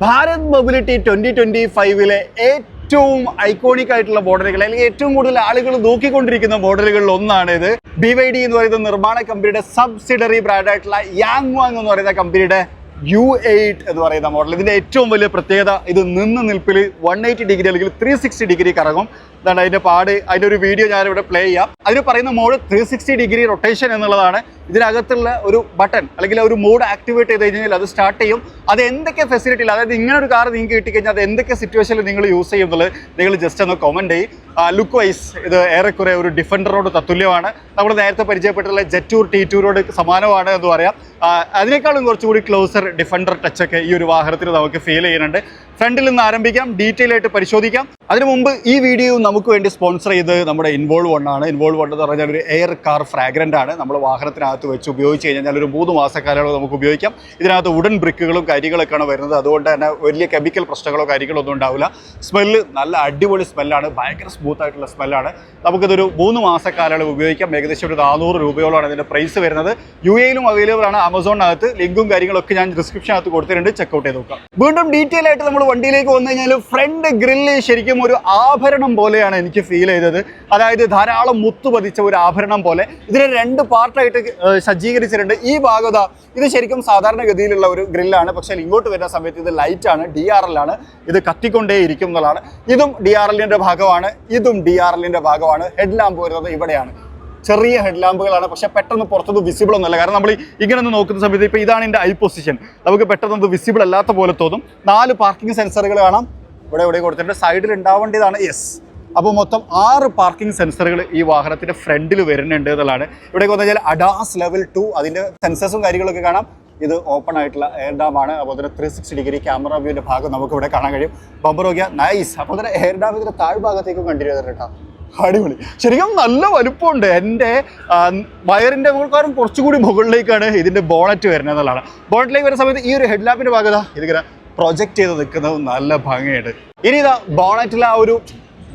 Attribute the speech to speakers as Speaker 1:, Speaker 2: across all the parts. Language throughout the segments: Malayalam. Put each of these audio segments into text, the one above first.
Speaker 1: ഭാരത് മൊബിലിറ്റി ട്വന്റി ട്വന്റി ഫൈവിലെ ഏറ്റവും ഐക്കോണിക് ആയിട്ടുള്ള മോഡലുകൾ അല്ലെങ്കിൽ ഏറ്റവും കൂടുതൽ ആളുകൾ നോക്കിക്കൊണ്ടിരിക്കുന്ന ബോർഡറുകളിൽ ഒന്നാണ് ഇത് ബി വൈ ഡി എന്ന് പറയുന്ന നിർമ്മാണ കമ്പനിയുടെ സബ്സിഡറി ബ്രാൻഡ് ആയിട്ടുള്ള യാങ് വാങ് എന്ന് പറയുന്ന കമ്പനിയുടെ യു എയ്റ്റ് എന്ന് പറയുന്ന മോഡൽ ഇതിന്റെ ഏറ്റവും വലിയ പ്രത്യേകത ഇത് നിന്ന് നിൽപ്പിൽ വൺ എയ്റ്റി ഡിഗ്രി അല്ലെങ്കിൽ ത്രീ സിക്സ്റ്റി ഡിഗ്രി കറങ്ങും. അതാണ് അതിന്റെ പാട്. അതിന്റെ ഒരു വീഡിയോ ഞാനിവിടെ പ്ലേ ചെയ്യാം. അതിന് പറയുന്ന mode three sixty degree rotation എന്നുള്ളതാണ്. ഇതിനകത്തുള്ള ഒരു ബട്ടൺ അല്ലെങ്കിൽ ഒരു മോഡ് ആക്ടിവേറ്റ് ചെയ്ത് കഴിഞ്ഞാൽ അത് സ്റ്റാർട്ട് ചെയ്യും. അത് എന്തൊക്കെ ഫെസിലിറ്റി അതായത് ഇങ്ങനെ ഒരു കാർ നിങ്ങൾക്ക് കിട്ടിക്കഴിഞ്ഞാൽ അത് എന്തൊക്കെ സിറ്റുവേഷനിൽ നിങ്ങൾ യൂസ് ചെയ്യും നിങ്ങൾ ജസ്റ്റ് ഒന്ന് കമന്റ് ചെയ്യും. ലുക്ക് വൈസ് ഇത് ഏറെക്കുറെ ഒരു ഡിഫൻഡറോട് തത്തുല്യമാണ്. നമ്മൾ നേരത്തെ പരിചയപ്പെട്ടുള്ള ജെറ്റൂർ ടി ടൂറോട് സമാനമാണ് എന്ന് പറയാം. അതിനേക്കാളും കുറച്ചുകൂടി ക്ലോസർ ഡിഫൻഡർ ടച്ചൊക്കെ ഈ ഒരു വാഹനത്തിൽ നമുക്ക് ഫീൽ ചെയ്യുന്നുണ്ട്. ഫ്രണ്ടിൽ നിന്ന് ആരംഭിക്കാം. ഡീറ്റെയിൽ ആയിട്ട് പരിശോധിക്കാം. അതിനു മുമ്പ് ഈ വീഡിയോ നമുക്ക് വേണ്ടി സ്പോൺസർ ചെയ്ത് നമ്മുടെ ഇൻവോൾവ് വൺ ആണ്. ഇൻവോൾവ് വൺ എന്ന് പറഞ്ഞാൽ ഒരു എയർ കാർ ഫ്രാഗ്രന്റ് ആണ്. നമ്മൾ വാഹനത്തിനകത്ത് വെച്ച് ഉപയോഗിച്ച് കഴിഞ്ഞാൽ ഒരു മൂന്ന് മാസക്കാലം നമുക്ക് ഉപയോഗിക്കാം. ഇതിനകത്ത് ഉടൻ ബ്രിക്കുകളും കാര്യങ്ങളൊക്കെയാണ് വരുന്നത്. അതുകൊണ്ട് തന്നെ വലിയ കെമിക്കൽ പ്രശ്നങ്ങളോ കാര്യങ്ങളോ ഒന്നും ഉണ്ടാവില്ല. സ്മെല്ല് നല്ല അടിപൊളി സ്മെല്ലാണ് ഭയങ്കര സ്മൂത്ത് ആയിട്ടുള്ള സ്മെല്ലാണ് നമുക്കിതൊരു മൂന്ന് മാസക്കാലം ഉപയോഗിക്കാം. ഏകദേശം ഒരു നാനൂറ് രൂപയോളമാണ് ഇതിന്റെ പ്രൈസ് വരുന്നത്. യു എയിലും അവൈലബിൾ ആണ്. ആമസോണിനകത്ത് ലിങ്കും കാര്യങ്ങളൊക്കെ ഞാൻ ഡിസ്ക്രിപ്ഷനകത്ത് കൊടുത്തിട്ടുണ്ട്. ചെക്കൗട്ട് ചെയ്ത് നോക്കാം. വീണ്ടും ഡീറ്റെയിൽ ആയിട്ട് നമ്മൾ വണ്ടിയിലേക്ക് വന്നു കഴിഞ്ഞാൽ ഫ്രണ്ട് ഗ്രില്ല് ശരിക്കും ഒരു ആഭരണം പോലെയാണ് എനിക്ക് ഫീൽ ചെയ്തത്. അതായത് ധാരാളം മുത്തു പതിച്ച ഒരു ആഭരണം പോലെ. ഇതിനെ രണ്ട് പാർട്ടായിട്ട് സജ്ജീകരിച്ചിട്ടുണ്ട്. ഈ ഭാഗത ഇത് ശരിക്കും സാധാരണഗതിയിലുള്ള ഒരു ഗ്രില്ലാണ്. പക്ഷേ ഇങ്ങോട്ട് വരുന്ന സമയത്ത് ഇത് ലൈറ്റ് ആണ് ഡി ആർ എൽ ആണ്. ഇത് കത്തിക്കൊണ്ടേ ഇരിക്കും ഇതും ഡി ആർ എല്ലിന്റെ ഭാഗമാണ്. ഇതും ഡി ആർ എല്ലിന്റെ ഭാഗമാണ്. ഹെഡ് ലാമ്പ് വരുന്നത് ഇവിടെയാണ്. ചെറിയ ഹെഡ് ലാമ്പുകളാണ് പക്ഷെ പെട്ടെന്ന് പുറത്തുനിന്ന് വിസിബിൾ ഒന്നുമല്ല. കാരണം നമ്മൾ ഇങ്ങനെ ഒന്ന് നോക്കുന്ന സമയത്ത് ഇപ്പോൾ ഇതാണ് എന്റെ ഐ പൊസിഷൻ നമുക്ക് പെട്ടെന്ന് വിസിബിൾ അല്ലാത്ത പോലെ തോന്നും. നാല് പാർക്കിംഗ് സെൻസറുകൾ കാണാം. ഇവിടെ ഇവിടെ കൊടുത്തിട്ടുണ്ട്. സൈഡിൽ ഉണ്ടാവേണ്ടതാണ് യെസ് അപ്പോൾ മൊത്തം ആറ് പാർക്കിംഗ് സെൻസറുകൾ ഈ വാഹനത്തിന്റെ ഫ്രണ്ടിൽ വരുന്നുണ്ട് എന്നുള്ളതാണ്. ഇവിടെ വന്നു കഴിഞ്ഞാൽ അഡാസ് ലെവൽ ടു അതിന്റെ സെൻസേഴ്സും കാര്യങ്ങളൊക്കെ കാണാം. ഇത് ഓപ്പൺ ആയിട്ടുള്ള എയർ ഡാം ആണ്. അപ്പോൾ തന്നെ ത്രീ സിക്സ്റ്റി ഡിഗ്രി ക്യാമറ വ്യൂവിന്റെ ഭാഗം നമുക്ക് ഇവിടെ കാണാൻ കഴിയും. ബമ്പർ നോക്കിയാൽ നൈസ് അപ്പോൾ തന്നെ എയർ ഡാം ഇതിന്റെ താഴ്ഭാഗത്തേക്കും കണ്ടിന്യൂ ചെയ്തിട്ടുണ്ടോ അടിപൊളി. ശരിക്കും നല്ല വലുപ്പമുണ്ട്. എന്റെ വയറിന്റെ മുകൾക്കാരും കുറച്ചുകൂടി മുകളിലേക്കാണ് ഇതിന്റെ ബോണറ്റ് വരുന്നത് എന്നുള്ളതാണ്. ബോണറ്റിലേക്ക് വരുന്ന സമയത്ത് ഈ ഒരു ഹെഡ് ലാമ്പിന്റെ ഭാഗത ഇതിങ്ങനെ പ്രൊജക്റ്റ് ചെയ്ത് നിൽക്കുന്നത് നല്ല ഭംഗിയുണ്ട് ഇനി ഇതാ ബോണറ്റിലെ ആ ഒരു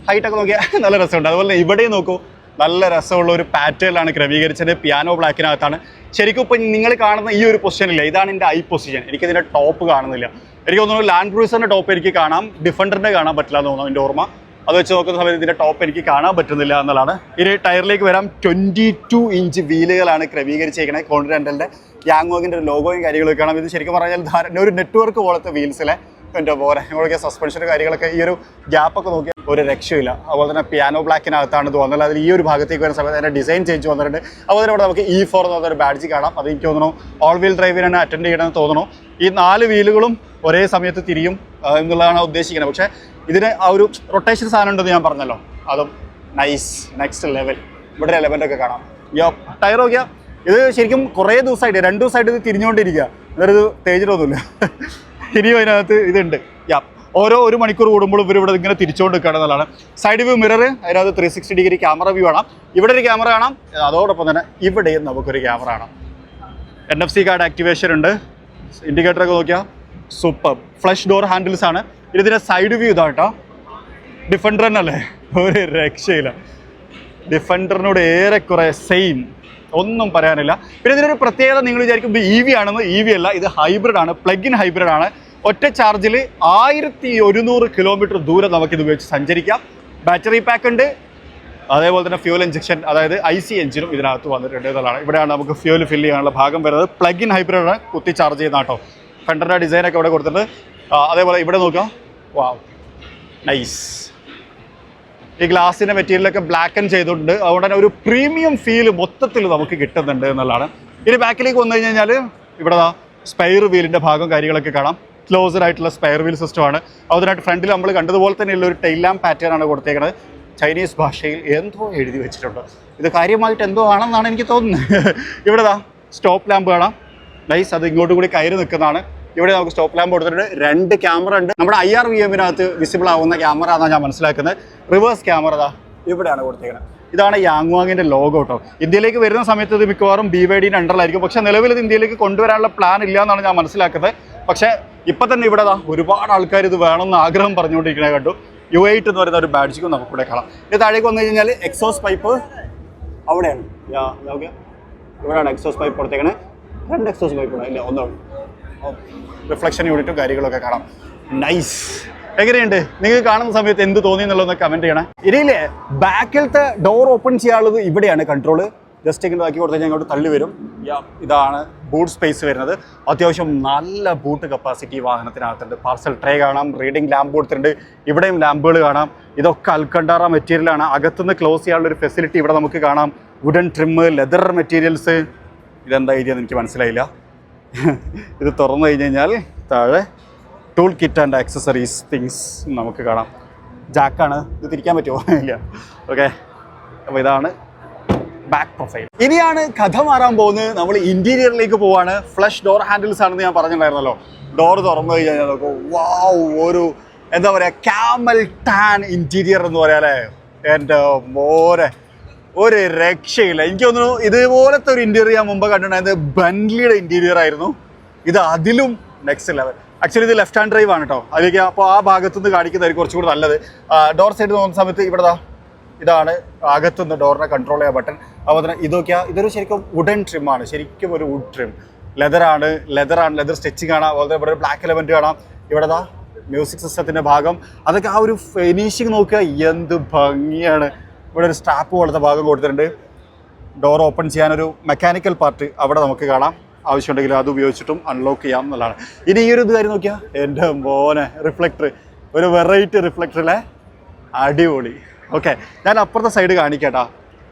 Speaker 1: ഹൈറ്റൊക്കെ നോക്കിയാൽ നല്ല രസമുണ്ട്. അതുപോലെ ഇവിടെയും നോക്കൂ നല്ല രസമുള്ള ഒരു പാറ്റേണിലാണ് ക്രമീകരിച്ചത് പിയാനോ ബ്ലാക്കിനകത്താണ് ശരിക്കും ഇപ്പം നിങ്ങൾ കാണുന്ന ഈ ഒരു പൊസിഷനില്ല ഇതാണ് എന്റെ ഐ പൊസിഷൻ എനിക്കിതിന്റെ ടോപ്പ് കാണുന്നില്ല. എനിക്ക് തോന്നുന്നു ലാൻഡ് ക്രൂസറിന്റെ ടോപ്പ് എനിക്ക് കാണാം ഡിഫൻഡറിന്റെ കാണാൻ പറ്റില്ല എന്ന് തോന്നുന്നു എന്റെ ഓർമ്മ. അത് വെച്ച് നോക്കുന്ന സമയത്ത് ഇതിന്റെ ടോപ്പ് എനിക്ക് കാണാൻ പറ്റുന്നില്ല എന്നുള്ളതാണ്. ഇനി ടയറിലേക്ക് വരാം. ട്വന്റി ടു ഇഞ്ച് വീലുകളാണ് ക്രമീകരിച്ചേക്കുന്നത് കോണ്ടിനെന്റലിന്റെ യാങ്വോഗിന്റെ ഒരു ലോഗോയും കാര്യങ്ങളൊക്കെ കാണാം. ഇത് ശരിക്കും പറഞ്ഞാൽ ധാരണ ഒരു നെറ്റ്വർക്ക് പോലത്തെ വീൽസിലെ എന്റെ പോരെ നമ്മളൊക്കെ സസ്പെൻഷൻ കാര്യങ്ങളൊക്കെ ഈ ഒരു ഗ്യാപ്പൊക്കെ നോക്കിയാൽ ഒരു രക്ഷയില്ല. അതുപോലെ തന്നെ പിയാനോ ബ്ലാക്കിനകത്താണ് തോന്നുന്നത്. അതിൽ ഈ ഒരു ഭാഗത്തേക്ക് വരുന്ന സമയത്ത് അതിന്റെ ഡിസൈൻ ചേഞ്ച് വന്നിട്ടുണ്ട്. അതുപോലെ തന്നെ ഇവിടെ നമുക്ക് ഇ ഫോർ എന്ന് പറഞ്ഞൊരു ബാഡ്ജ് കാണാം. അത് എനിക്ക് തോന്നുന്നു ഓൾ വീൽ ഡ്രൈവിനാണ് അറ്റൻഡ് ചെയ്യണമെന്ന് തോന്നുന്നു. ഈ നാല് വീലുകളും ഒരേ സമയത്ത് തിരിയും എന്നുള്ളതാണ് ഉദ്ദേശിക്കുന്നത്. പക്ഷേ ഇതിന് ആ ഒരു റൊട്ടേഷൻ സാധനം ഉണ്ടെന്ന് ഞാൻ പറഞ്ഞല്ലോ. അതും നൈസ് നെക്സ്റ്റ് ലെവൽ ഇവിടെ ലെവലിന്റെ ഒക്കെ കാണാം. യോ ടയർ നോക്കിയാൽ ഇത് ശരിക്കും കുറേ ദിവസമായിട്ട് രണ്ട് ദിവസമായിട്ട് ഇത് തിരിഞ്ഞുകൊണ്ടിരിക്കുക എന്നൊരു തേജിലൊന്നുമില്ല ഇനിയും അതിനകത്ത് ഇതുണ്ട്. യാ ഓരോ ഒരു മണിക്കൂർ കൂടുമ്പോഴും ഇവർ ഇവിടെ ഇങ്ങനെ തിരിച്ചുകൊണ്ട് നിൽക്കുകയാണ് എന്നുള്ളതാണ്. സൈഡ് വ്യൂ മിറർ അതിനകത്ത് three sixty degree camera view കാണാം. ഇവിടെ ഒരു ക്യാമറ കാണാം. അതോടൊപ്പം തന്നെ ഇവിടെയും നമുക്കൊരു ക്യാമറ കാണാം. N F C card activation ഉണ്ട്. ഇൻഡിക്കേറ്ററൊക്കെ നോക്കിയാൽ സൂപ്പർ ഫ്ലഷ് ഡോർ ഹാൻഡിൽസ് ആണ്. ഇതിന്റെ സൈഡ് വ്യൂ ഇതാ കേട്ടോ. ഡിഫൻഡർ തന്നല്ലേ ഒരു രക്ഷയില്ല. ഡിഫൻഡറിനോട് ഏറെക്കുറെ സെയിം ഒന്നും പറയാനില്ല. പിന്നെ ഇതിനൊരു പ്രത്യേകത നിങ്ങൾ വിചാരിക്കും ഇത് ഇ വി ആണെന്ന്? ഇ വി അല്ല ഇത് ഹൈബ്രിഡ് ആണ്. പ്ലഗ് ഇൻ ഹൈബ്രിഡ് ആണ്. ഒറ്റ ചാർജിൽ ആയിരത്തി ഒരുന്നൂറ് കിലോമീറ്റർ ദൂരം നമുക്ക് നമുക്കിത് ഉപയോഗിച്ച് സഞ്ചരിക്കാം. ബാറ്ററി പാക്ക് ഉണ്ട്. അതേപോലെ തന്നെ ഫ്യൂൽ ഇഞ്ചക്ഷൻ അതായത് ഐ സി എഞ്ചിനും ഇതിനകത്ത് വന്നിട്ടുണ്ട് എന്നുള്ളതാണ്. ഇവിടെയാണ് നമുക്ക് ഫ്യൂൽ ഫില്ല് ചെയ്യാനുള്ള ഭാഗം വരുന്നത്. പ്ലഗ് ഇൻ ഹൈബ്രിഡ് ആണ് കുത്തി ചാർജ് ചെയ്യുന്ന കേട്ടോ. ഫെൻഡറിന്റെ ഡിസൈനൊക്കെ ഇവിടെ കൊടുത്തിട്ടുണ്ട്. അതേപോലെ ഇവിടെ നോക്കാം. വാവ് നൈസ് ഈ ഗ്ലാസിന്റെ മെറ്റീരിയലൊക്കെ ബ്ലാക്ക് ആൻഡ് ചെയ്തിട്ടുണ്ട്. അതുകൊണ്ട് തന്നെ ഒരു പ്രീമിയം ഫീൽ മൊത്തത്തിൽ നമുക്ക് കിട്ടുന്നുണ്ട് എന്നുള്ളതാണ്. ഇനി ബാക്കിലേക്ക് വന്നു കഴിഞ്ഞ് കഴിഞ്ഞാൽ ഇവിടെ സ്പെയർ വീലിന്റെ ഭാഗം കാര്യങ്ങളൊക്കെ കാണാം. ക്ലോസർ ആയിട്ടുള്ള സ്പെയർ വീൽ സിസ്റ്റം ആണ്. അതിനായിട്ട് ഫ്രണ്ടിൽ നമ്മൾ കണ്ടതുപോലെ തന്നെയുള്ള ഒരു ടൈലാം പാറ്റേൺ ആണ് കൊടുത്തേക്കുന്നത് ചൈനീസ് ഭാഷയിൽ എന്തോ എഴുതി വെച്ചിട്ടുണ്ട്. ഇത് കാര്യമായിട്ട് എന്തോ ആണെന്നാണ് എനിക്ക് തോന്നുന്നത്. ഇവിടെ ദാ സ്റ്റോപ്പ് ലാമ്പ് കാണാം. നൈസ് അത് ഇങ്ങോട്ടും കൂടി കയറി നിൽക്കുന്നതാണ്. ഇവിടെ നമുക്ക് സ്റ്റോപ്പ് ലാമ്പ് കൊടുത്തിട്ടുണ്ട്. രണ്ട് ക്യാമറ ഉണ്ട്. നമ്മുടെ ഐ ആർ വി എമ്മിനകത്ത് വിസിബിൾ ആവുന്ന ക്യാമറ എന്നാണ് ഞാൻ മനസ്സിലാക്കുന്നത്. റിവേഴ്സ് ക്യാമറ ദാ ഇവിടെയാണ് കൊടുത്തേക്കുന്നത് ഇതാണ് യാങ്വാങ്ങിന്റെ ലോഗോ കേട്ടോ ഇന്ത്യയിലേക്ക് വരുന്ന സമയത്ത് ഇത് മിക്കവാറും ബി വൈ ഡിന്റെ അണ്ടറിലായിരിക്കും പക്ഷെ നിലവിൽ ഇത് ഇന്ത്യയിലേക്ക് കൊണ്ടുവരാനുള്ള പ്ലാൻ ഇല്ല എന്നാണ് ഞാൻ മനസ്സിലാക്കുന്നത്. പക്ഷെ ഇപ്പം തന്നെ ഇവിടെ ഒരുപാട് ആൾക്കാർ ഇത് വേണമെന്ന് ആഗ്രഹം പറഞ്ഞുകൊണ്ടിരിക്കണേ കണ്ടു. യു എയ്റ്റ് എന്ന് പറയുന്ന ഒരു ബാഡ്ജിക്കും നമുക്ക് ഇവിടെ കാണാം. ഇത് താഴേക്ക് വന്നു കഴിഞ്ഞാൽ എക്സോസ് പൈപ്പ് അവിടെയാണ്. ഇവിടെയാണ് എക്സോസ് പൈപ്പ് കൊടുത്തേക്കണേ. രണ്ട് എക്സോസ് പൈപ്പ് ഇല്ല ഒന്നുള്ളൂ റിഫ്ലക്ഷൻ യൂണിറ്റും കാര്യങ്ങളൊക്കെ കാണാം. നൈസ് എങ്ങനെയുണ്ട്? നിങ്ങൾക്ക് കാണുന്ന സമയത്ത് എന്ത് തോന്നി എന്നുള്ളതൊന്ന് കമന്റ് ചെയ്യണം. ഇനിയില്ലേ ബാക്കിലത്തെ ഡോർ ഓപ്പൺ ചെയ്യാനുള്ളത് ഇവിടെയാണ് കൺട്രോൾ ജസ്റ്റ് ഇങ്ങനെ ആക്കി കൊടുത്താൽ കഴിഞ്ഞാൽ ഇങ്ങോട്ട് തള്ളി വരും. ഇതാണ് ബൂട്ട് സ്പേസ് വരുന്നത്. അത്യാവശ്യം നല്ല ബൂട്ട് കപ്പാസിറ്റി വാഹനത്തിനകത്തുണ്ട്. പാർസൽ ട്രേ കാണാം റീഡിംഗ് ലാമ്പ് കൊടുത്തിട്ടുണ്ട്. ഇവിടെയും ലാമ്പുകൾ കാണാം. ഇതൊക്കെ അൽക്കണ്ടാറ മെറ്റീരിയലാണ് അകത്തുനിന്ന് ക്ലോസ് ചെയ്യാനുള്ള ഒരു ഫെസിലിറ്റി ഇവിടെ നമുക്ക് കാണാം. വുഡൻ ട്രിമ്മ് ലെതർ മെറ്റീരിയൽസ് ഇതെന്താ ഏരിയ എനിക്ക് മനസ്സിലായില്ല. ഇത് തുറന്നു കഴിഞ്ഞ് കഴിഞ്ഞാൽ താഴെ tool kit and accessories things നമുക്ക് കാണാം. ജാക്കാണ് ഇത് തിരിക്കാൻ പറ്റുമോ? ഇല്ല. ഓക്കെ അപ്പോൾ ഇതാണ് ബാക്ക് പ്രൊഫൈൽ ഇനിയാണ് കഥ മാറാൻ പോകുന്നത്. നമ്മൾ ഇന്റീരിയറിലേക്ക് പോവാണ്. ഫ്ലഷ് ഡോർ ഹാൻഡിൽസ് ആണെന്ന് ഞാൻ പറഞ്ഞിട്ടുണ്ടായിരുന്നല്ലോ. ഡോർ തുറന്നു കഴിഞ്ഞാൽ നമുക്ക് വാവ് ഒരു എന്താ പറയുക ക്യാമൽ ടാൻ ഇന്റീരിയർ എന്ന് പറയാം അല്ലേ? എന്റെ മോനെ. ഒരു രക്ഷയില്ല. എനിക്ക് തോന്നുന്നു ഇതുപോലത്തെ ഒരു ഇന്റീരിയർ ഞാൻ മുമ്പ് കണ്ടിട്ടുണ്ടായത് ബൻലിയുടെ ഇന്റീരിയർ ആയിരുന്നു. ഇത് അതിലും നെക്സ്റ്റ് ലെവൽ ആക്ച്വലി ഇത് ലെഫ്റ്റ് ഹാൻഡ് ഡ്രൈവ് ആണ് കേട്ടോ അതിലേക്ക് അപ്പോൾ ആ ഭാഗത്തുനിന്ന് കാണിക്കുന്നതായിരിക്കും കുറച്ചുകൂടി നല്ലത്. ഡോർ സൈഡ് നോക്കുന്ന സമയത്ത് ഇവിടെ ഇതാണ് അകത്തുനിന്ന് ഡോറിനെ കൺട്രോൾ ചെയ്യാൻ ബട്ടൺ അതുപോലെ തന്നെ ഇതൊക്കെയാ ഇതൊരു ശരിക്കും വുഡൻ ട്രിം ആണ്. ശരിക്കും ഒരു വുഡ് ട്രിം ലെതറാണ് ലെതറാണ് ലെതർ സ്റ്റിച്ചിങ് കാണാം അതുപോലെ ഇവിടെ ബ്ലാക്ക് എലമെന്റ് കാണാം. ഇവിടെ മ്യൂസിക് സിസ്റ്റത്തിന്റെ ഭാഗം. അതൊക്കെ ആ ഒരു ഫിനിഷിങ് നോക്കുക എന്ത് ഭംഗിയാണ്. ഇവിടെ ഒരു സ്റ്റാപ്പ് പോലത്തെ ഭാഗം കൊടുത്തിട്ടുണ്ട്. ഡോർ ഓപ്പൺ ചെയ്യാനൊരു മെക്കാനിക്കൽ പാർട്ട് അവിടെ നമുക്ക് കാണാം. ആവശ്യമുണ്ടെങ്കിൽ അത് ഉപയോഗിച്ചിട്ടും അൺലോക്ക് ചെയ്യാം എന്നുള്ളതാണ്. ഇനി ഈ ഒരു ഇത് കാര്യം നോക്കിയാൽ എന്റെ മോനെ റിഫ്ലക്ടർ ഒരു വെറൈറ്റി റിഫ്ലക്ടറിലെ അടിപൊളി. ഓക്കെ ഞാൻ അപ്പുറത്തെ സൈഡ് കാണിക്കട്ടാ.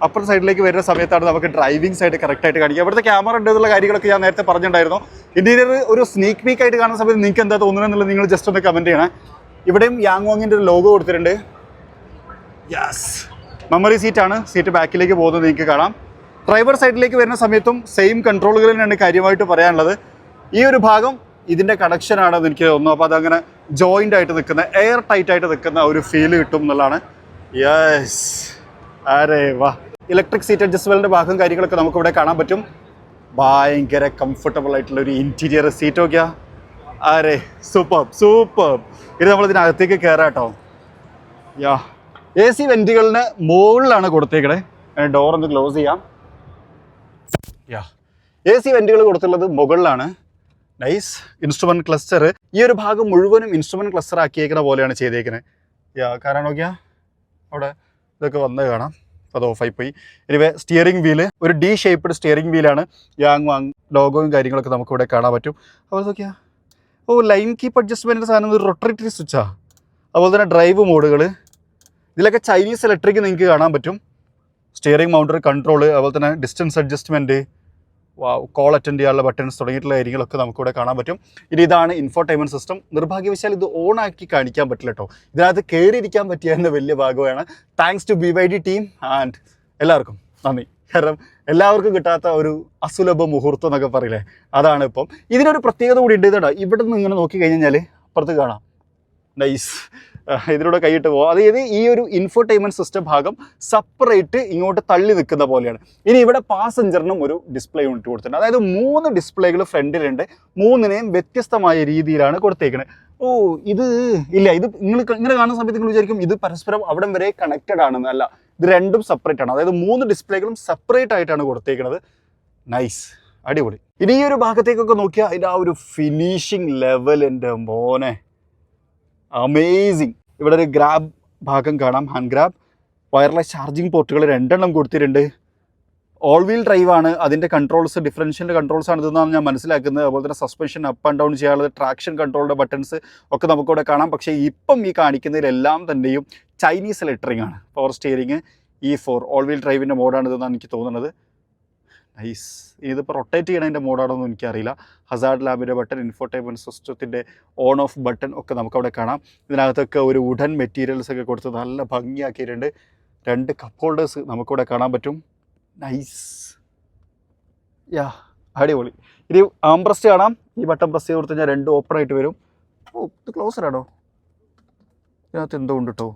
Speaker 1: അപ്പുറത്തെ സൈഡിലേക്ക് വരുന്ന സമയത്താണ് നമുക്ക് ഡ്രൈവിംഗ് സൈഡ് കറക്റ്റായിട്ട് കാണിക്കുക. ഇവിടുത്തെ ക്യാമറ ഉണ്ട് എന്നുള്ള കാര്യങ്ങളൊക്കെ ഞാൻ നേരത്തെ പറഞ്ഞിട്ടുണ്ടായിരുന്നു. ഇന്റീരിയർ ഒരു സ്നീക്ക് പീക്ക് ആയിട്ട് കാണുന്ന സമയത്ത് നിങ്ങൾക്ക് എന്താ തോന്നുന്നത് എന്നുള്ളത് നിങ്ങൾ ജസ്റ്റ് ഒന്ന് കമന്റ് ചെയ്യണേ. ഇവിടെയും യാങ് ഒരു ലോഗോ കൊടുത്തിട്ടുണ്ട്. യെസ് മെമ്മറി സീറ്റാണ്. സീറ്റ് ബാക്കിലേക്ക് പോകുന്നത് നിങ്ങൾക്ക് കാണാം. ഡ്രൈവർ സൈഡിലേക്ക് വരുന്ന സമയത്തും സെയിം കൺട്രോളുകൾ തന്നെയാണ് കാര്യമായിട്ട് പറയാനുള്ളത്. ഈ ഒരു ഭാഗം ഇതിന്റെ കണക്ഷനാണെന്ന് എനിക്ക് തോന്നുന്നു. അപ്പോൾ അതങ്ങനെ ജോയിന്റ് ആയിട്ട് നിൽക്കുന്ന എയർ ടൈറ്റ് ആയിട്ട് നിൽക്കുന്ന ഒരു ഫീൽ കിട്ടും എന്നുള്ളതാണ്. യെസ് അരേ വാ. ഇലക്ട്രിക് സീറ്റ് അഡ്ജസ്റ്റ്മെന്റിന്റെ ഭാഗം കാര്യങ്ങളൊക്കെ നമുക്കിവിടെ കാണാൻ പറ്റും. ഭയങ്കര കംഫർട്ടബിൾ ആയിട്ടുള്ള ഒരു ഇന്റീരിയർ സീറ്റ് നോക്കിയാ അരേ സൂപ്പർ സൂപ്പർ ഇത് നമ്മളിതിനകത്തേക്ക് കയറാം കേട്ടോ. യാ എ സി വെന്റുകളിന് മുകളിലാണ് കൊടുത്തേക്കണേ. ഡോർ ഒന്ന് ക്ലോസ് ചെയ്യാം. യാ എ സി വെന്റുകൾ കൊടുത്തുള്ളത് മുകളിലാണ്. നൈസ് ഇൻസ്ട്രുമെന്റ് ക്ലസ്റ്റർ ഈ ഒരു ഭാഗം മുഴുവനും ഇൻസ്ട്രുമെന്റ് ക്ലസ്റ്റർ ആക്കിയേക്കുന്ന പോലെയാണ് ചെയ്തേക്കുന്നത് യാ കാരണം നോക്കിയാ. അവിടെ ഇതൊക്കെ വന്ന് കാണാം. അത് ഓഫായി പോയി. എനിവേ സ്റ്റിയറിംഗ് വീൽ ഒരു ഡി ഷേപ്പ്ഡ് സ്റ്റിയറിംഗ് വീലാണ് യാങ് വാങ് ലോഗോയും കാര്യങ്ങളൊക്കെ നമുക്ക് ഇവിടെ കാണാൻ പറ്റും. അപ്പോൾ നോക്കിയാ. ഓ ലൈൻ കീപ്പ് അഡ്ജസ്റ്റ്മെന്റിന്റെ സാധനം ഒരു റൊട്ടറേറ്ററി സ്വിച്ചാ അതുപോലെ തന്നെ ഡ്രൈവ് മോഡുകൾ ഇതിലൊക്കെ ചൈനീസ് ഇലക്ട്രിക് നിങ്ങൾക്ക് കാണാൻ പറ്റും. സ്റ്റിയറിംഗ് മൗണ്ടർ കൺട്രോൾ അതുപോലെ തന്നെ ഡിസ്റ്റൻസ് അഡ്ജസ്റ്റ്മെന്റ് കോൾ അറ്റൻഡ് ചെയ്യാനുള്ള ബട്ടൺസ് തുടങ്ങിയിട്ടുള്ള കാര്യങ്ങളൊക്കെ നമുക്കിവിടെ കാണാൻ പറ്റും. ഇനി ഇതാണ് ഇൻഫോർടൈൻമെന്റ് സിസ്റ്റം നിർഭാഗ്യവശാൽ ഇത് ഓൺ ആക്കി കാണിക്കാൻ പറ്റില്ല കേട്ടോ ഇതിനകത്ത് കയറിയിരിക്കാൻ പറ്റിയ എന്ന വലിയ ഭാഗമാണ്. Thanks to B Y D team and എല്ലാവർക്കും നന്ദി. കാരണം എല്ലാവർക്കും കിട്ടാത്ത ഒരു അസുലഭ മുഹൂർത്തം എന്നൊക്കെ പറയില്ലേ? അതാണ് ഇപ്പം. ഇതിനൊരു പ്രത്യേകത കൂടി ഉണ്ട്. ഇതാ ഇവിടെ നിന്ന് ഇങ്ങനെ നോക്കി കഴിഞ്ഞാൽ അപ്പുറത്ത് കാണാം. നൈസ് ഇതിലൂടെ കൈയിട്ട് പോകാം അതായത് ഈ ഒരു ഇൻഫോർടൈൻമെന്റ് സിസ്റ്റം ഭാഗം സെപ്പറേറ്റ് ഇങ്ങോട്ട് തള്ളി നിൽക്കുന്ന പോലെയാണ്. ഇനി ഇവിടെ പാസഞ്ചറിനും ഒരു ഡിസ്പ്ലേ യൂണിറ്റ് കൊടുത്തിട്ടുണ്ട്. അതായത് മൂന്ന് ഡിസ്പ്ലേകൾ ഫ്രണ്ടിലുണ്ട്. മൂന്നിനെയും വ്യത്യസ്തമായ രീതിയിലാണ് കൊടുത്തേക്കുന്നത് ഓ ഇത് ഇല്ല ഇത് നിങ്ങൾ ഇങ്ങനെ കാണുന്ന സമയത്ത് നിങ്ങൾ വിചാരിക്കും ഇത് പരസ്പരം അവിടം വരെ കണക്റ്റഡ് ആണെന്ന് അല്ല ഇത് രണ്ടും സെപ്പറേറ്റ് ആണ്. അതായത് മൂന്ന് ഡിസ്പ്ലേകളും സെപ്പറേറ്റ് ആയിട്ടാണ് കൊടുത്തേക്കുന്നത് നൈസ് അടിപൊളി. ഇനി ഈ ഒരു ഭാഗത്തേക്കൊക്കെ നോക്കിയാൽ അതിന്റെ ആ ഒരു ഫിനിഷിങ് ലെവൽ എന്റെ മോനെ. അമേസിങ് ഇവിടെ ഒരു ഗ്രാബ് ഭാഗം കാണാം. ഹാൻഡ് ഗ്രാബ് വയർലെസ് ചാർജിങ് പോർട്ടുകൾ രണ്ടെണ്ണം കൊടുത്തിട്ടുണ്ട്. ഓൾ വീൽ ഡ്രൈവ് ആണ്. അതിന്റെ കൺട്രോൾസ് ഡിഫറൻഷ്യന്റെ കൺട്രോൾസ് ആണ് ഇതെന്നാണ് ഞാൻ മനസ്സിലാക്കുന്നത്. അതുപോലെ തന്നെ സസ്പെൻഷൻ അപ്പ് ആൻഡ് ഡൗൺ ചെയ്യാനുള്ളത് ട്രാക്ഷൻ കൺട്രോളിന്റെ ബട്ടൺസ് ഒക്കെ നമുക്കിവിടെ കാണാം. പക്ഷേ ഇപ്പം ഈ കാണിക്കുന്നതിലെല്ലാം തന്നെയും ചൈനീസ് ലെറ്ററിംഗ് ആണ്. Power steering E four all wheel ഡ്രൈവിന്റെ മോഡാണ് ഇതെന്നാണ് എനിക്ക് തോന്നുന്നത്. നൈസ് ഇതിപ്പോൾ റൊട്ടേറ്റ് ചെയ്യണതിന്റെ മോഡാണോന്നും എനിക്കറിയില്ല. ഹസാർഡ് ലാബിന്റെ ബട്ടൺ ഇൻഫോർടൈൻമെന്റ് സിസ്റ്റത്തിന്റെ ഓൺ ഓഫ് ബട്ടൺ ഒക്കെ നമുക്കവിടെ കാണാം. ഇതിനകത്തൊക്കെ ഒരു വുഡൻ മെറ്റീരിയൽസ് ഒക്കെ കൊടുത്ത് നല്ല ഭംഗിയാക്കിയിട്ടുണ്ട്. രണ്ട് കപ്പ് ഹോൾഡേഴ്സ് നമുക്കിവിടെ കാണാൻ പറ്റും. നൈസ് യാ അടിപൊളി. ഇനി ആംപ്രസ് കാണാം. ഈ ബട്ടൺ പ്രസ് ചെയ്ത് കൊടുത്ത് കഴിഞ്ഞാൽ രണ്ട് ഓപ്പൺ ആയിട്ട് വരും. ഓ ഇത് ക്ലോസർ ആണോ? ഇതിനകത്ത് എന്തോ ഉണ്ട് കേട്ടോ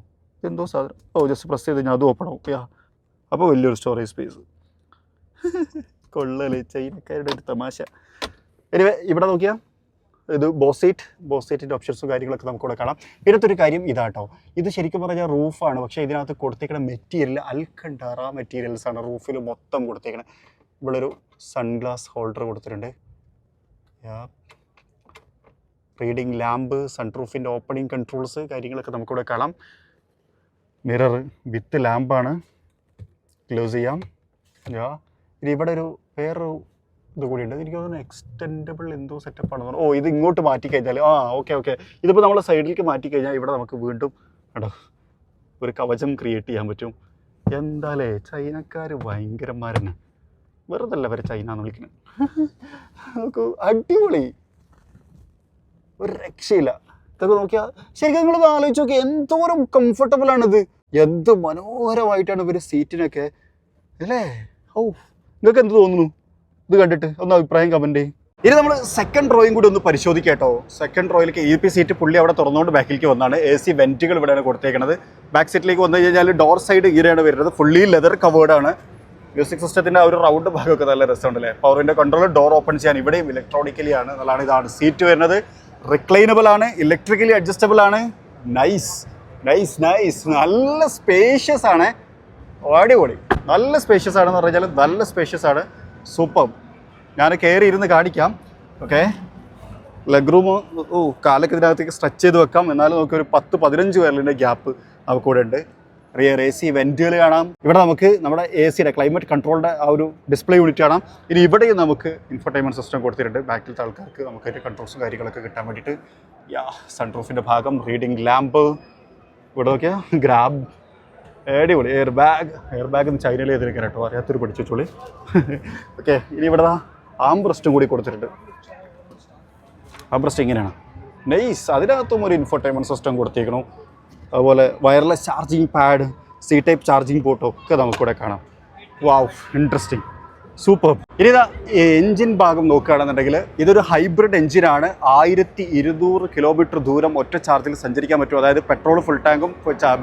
Speaker 1: എന്തോ സാധനം. ഓ ജസ്റ്റ് പ്രസ് ചെയ്ത് കഴിഞ്ഞാൽ അത് ഓപ്പൺ ആവും. യാ അപ്പോൾ വലിയൊരു സ്റ്റോറേജ് സ്പേസ് കൊള്ളൽ ചൈനക്കാരുടെ ഒരു തമാശ. എനിവേ ഇവിടെ നോക്കിയാൽ ഇത് ബോസൈറ്റ് ബോസൈറ്റിന്റെ ഓപ്ഷൻസും കാര്യങ്ങളൊക്കെ നമുക്ക് ഇവിടെ കാണാം. ഇതിനകത്ത് ഒരു കാര്യം ഇതാട്ടോ. ഇത് ശരിക്കും പറഞ്ഞാൽ റൂഫാണ്. പക്ഷേ ഇതിനകത്ത് കൊടുത്തേക്കുന്ന മെറ്റീരിയൽ അൽക്കണ്ടറ മെറ്റീരിയൽസ് ആണ് റൂഫിൽ മൊത്തം കൊടുത്തേക്കണത് ഇവിടെ ഒരു സൺഗ്ലാസ് ഹോൾഡർ കൊടുത്തിട്ടുണ്ട് റീഡിങ് ലാമ്പ് സൺറൂഫിന്റെ ഓപ്പണിംഗ് കൺട്രോൾസ് കാര്യങ്ങളൊക്കെ നമുക്കിവിടെ കാണാം. മിറർ വിത്ത് ലാമ്പാണ് ക്ലോസ് ചെയ്യാം. യാ ഇനി ഇവിടെ ഒരു വേറൊരു ഇത് കൂടി ഉണ്ട് എനിക്ക് തോന്നുന്നു എക്സ്റ്റെൻഡബിൾ എന്തോ സെറ്റപ്പ് ആണെന്ന് തോന്നുന്നു. ഓ ഇത് ഇങ്ങോട്ട് മാറ്റി കഴിഞ്ഞാൽ ആ ഓക്കെ ഓക്കെ ഇതിപ്പോൾ നമ്മൾ സൈഡിലേക്ക് മാറ്റി കഴിഞ്ഞാൽ ഇവിടെ നമുക്ക് വീണ്ടും കേട്ടോ ഒരു കവചം ക്രിയേറ്റ് ചെയ്യാൻ പറ്റും. എന്താലേ ചൈനക്കാർ ഭയങ്കരന്മാരെന്നെ. വെറുതെ അല്ല വരെ ചൈന എന്ന് വിളിക്കുന്നത് നമുക്ക് അടിപൊളി. ഒരു രക്ഷയില്ല. ഇതൊക്കെ നോക്കിയാൽ ശരിക്കും നിങ്ങളൊന്ന് ആലോചിച്ച് നോക്കി എന്തോരം കംഫർട്ടബിൾ ആണിത്. എന്ത് മനോഹരമായിട്ടാണ് ഇവർ സീറ്റിനൊക്കെ അല്ലേ? ഓ നിങ്ങൾക്ക് എന്ത് തോന്നുന്നു? ഇത് കണ്ടിട്ട് ഒന്ന് അഭിപ്രായം കമന്റ് ഇനി നമ്മൾ സെക്കൻഡ് റോയും കൂടി ഒന്ന് പരിശോധിക്കാട്ടോ സെക്കൻഡ് റോയിലേക്ക് ഇ പി സീറ്റ് പുള്ളി അവിടെ തുറന്നുകൊണ്ട് ബാക്കിലേക്ക് വന്നാണ്. എ സി വെന്റുകൾ ഇവിടെയാണ് കൊടുത്തേക്കുന്നത് ബാക്ക് സീറ്റിലേക്ക് വന്നു കഴിഞ്ഞാൽ ഡോർ സൈഡ് ഈരെയാണ് വരുന്നത്. ഫുള്ളി ലെതർ കവേർഡാണ് മ്യൂസിക് സിസ്റ്റത്തിന്റെ ആ ഒരു റൗണ്ട് ഭാഗമൊക്കെ നല്ല രസമുണ്ടല്ലേ? പവറിന്റെ കൺട്രോൾ ഡോർ ഓപ്പൺ ചെയ്യാൻ ഇവിടെയും ഇലക്ട്രോണിക്കലി ആണ്. നല്ലതാണ് ഇതാണ് സീറ്റ് വരുന്നത്. റിക്ലൈനബിൾ ആണ്. ഇലക്ട്രിക്കലി അഡ്ജസ്റ്റബിൾ ആണ്. നൈസ് നൈസ് നൈസ് നല്ല സ്പേഷ്യസ് ആണ്. അടിപൊളി. നല്ല സ്പേഷ്യസ് ആണെന്ന് പറഞ്ഞാൽ നല്ല സ്പേഷ്യസ് ആണ്. സൂപ്പർ ഞാൻ കയറി ഇരുന്ന് കാണിക്കാം. ഓക്കെ ലെഗ് റൂം ഓ കാലൊക്കെ ഇതിനകത്തേക്ക് സ്ട്രെച്ച് ചെയ്ത് വെക്കാം. എന്നാലും നമുക്ക് ഒരു പത്ത് പതിനഞ്ച് വരലിന്റെ ഗ്യാപ്പ് നമുക്ക് ഇവിടെ ഉണ്ട്. റിയർ എ സി വെന്റുകൾ കാണാം. ഇവിടെ നമുക്ക് നമ്മുടെ എ സിയുടെ ക്ലൈമറ്റ് കൺട്രോളിന്റെ ആ ഒരു ഡിസ്പ്ലേ യൂണിറ്റ് കാണാം. ഇനി ഇവിടെയും നമുക്ക് ഇൻഫർടൈൻമെന്റ് സിസ്റ്റം കൊടുത്തിട്ടുണ്ട്. ബാക്കിലത്തെ ആൾക്കാർക്ക് നമുക്ക് അതിന്റെ കൺട്രോൾസും കാര്യങ്ങളൊക്കെ കിട്ടാൻ വേണ്ടിയിട്ട്. യാ സൺറൂഫിന്റെ ഭാഗം റീഡിംഗ് ലാമ്പ് ഇവിടെ നോക്കിയാൽ ഗ്രാബ് അടിപൊളി. എയർ ബാഗ് എയർ ബാഗ് എന്ന് ചൈനയിൽ ചെയ്തിരിക്കാൻ കേട്ടോ? അറിയാത്തൊരു പഠിച്ചോളി ഓക്കെ ഇനി ഇവിടെ ആംബ്രസ്റ്റും കൂടി കൊടുത്തിട്ടുണ്ട്. ആംബ്രസ്റ്റ് ഇങ്ങനെയാണ്. നൈസ് അതിനകത്തും ഒരു ഇൻഫോർടൈൻമെന്റ് സിസ്റ്റം കൊടുത്തേക്കണു. അതുപോലെ wireless charging pad C type charging പോർട്ടും ഒക്കെ നമുക്കിവിടെ കാണാം. Wow interesting super. ഇനി എഞ്ചിൻ ഭാഗം നോക്കുകയാണെന്നുണ്ടെങ്കിൽ ഇതൊരു ഹൈബ്രിഡ് എഞ്ചിനാണ് ആയിരത്തി ഇരുന്നൂറ് കിലോമീറ്റർ ദൂരം ഒറ്റ ചാർജിൽ സഞ്ചരിക്കാൻ പറ്റും. അതായത് പെട്രോൾ ഫുൾ ടാങ്കും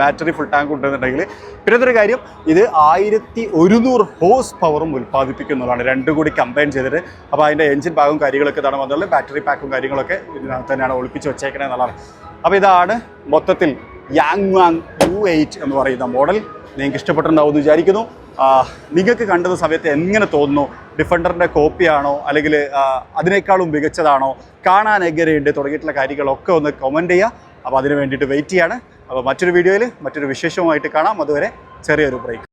Speaker 1: ബാറ്ററി ഫുൾ ടാങ്കും ഉണ്ടെന്നുണ്ടെങ്കിൽ പിന്നെ ഒരു കാര്യം ഇത് ആയിരത്തി ഒരുന്നൂറ് ഹോസ് പവറും ഉൽപ്പാദിപ്പിക്കുന്നതാണ്. രണ്ടും കൂടി കമ്പൈൻ ചെയ്തിട്ട്. അപ്പോൾ അതിന്റെ എഞ്ചിൻ ഭാഗവും കാര്യങ്ങളൊക്കെ ഇതാണ് വന്നത് ബാറ്ററി പാക്കും കാര്യങ്ങളൊക്കെ ഇതിനകത്ത് തന്നെയാണ് ഒളിപ്പിച്ച് വെച്ചേക്കണേ എന്നുള്ളതാണ്. അപ്പോൾ ഇതാണ് മൊത്തത്തിൽ യാങ് വാങ് യു എയ്റ്റ് എന്ന് പറയുന്ന മോഡൽ. നിങ്ങൾക്ക് ഇഷ്ടപ്പെട്ടിട്ടുണ്ടാവും എന്ന് വിചാരിക്കുന്നു. നിങ്ങൾക്ക് കണ്ടത് സമയത്ത് എങ്ങനെ തോന്നുന്നു? ഡിഫൻഡറിന്റെ കോപ്പിയാണോ? അല്ലെങ്കിൽ അതിനേക്കാളും മികച്ചതാണോ? കാണാൻ എങ്ങനെയുണ്ട്? തുടങ്ങിയിട്ടുള്ള കാര്യങ്ങളൊക്കെ ഒന്ന് കമന്റ് ചെയ്യുക. അപ്പോൾ അതിന് വേണ്ടിയിട്ട് വെയിറ്റ് ചെയ്യാണ്. അപ്പോൾ മറ്റൊരു വീഡിയോയിൽ മറ്റൊരു വിശേഷവുമായിട്ട് കാണാം. അതുവരെ ചെറിയൊരു ബ്രേക്ക്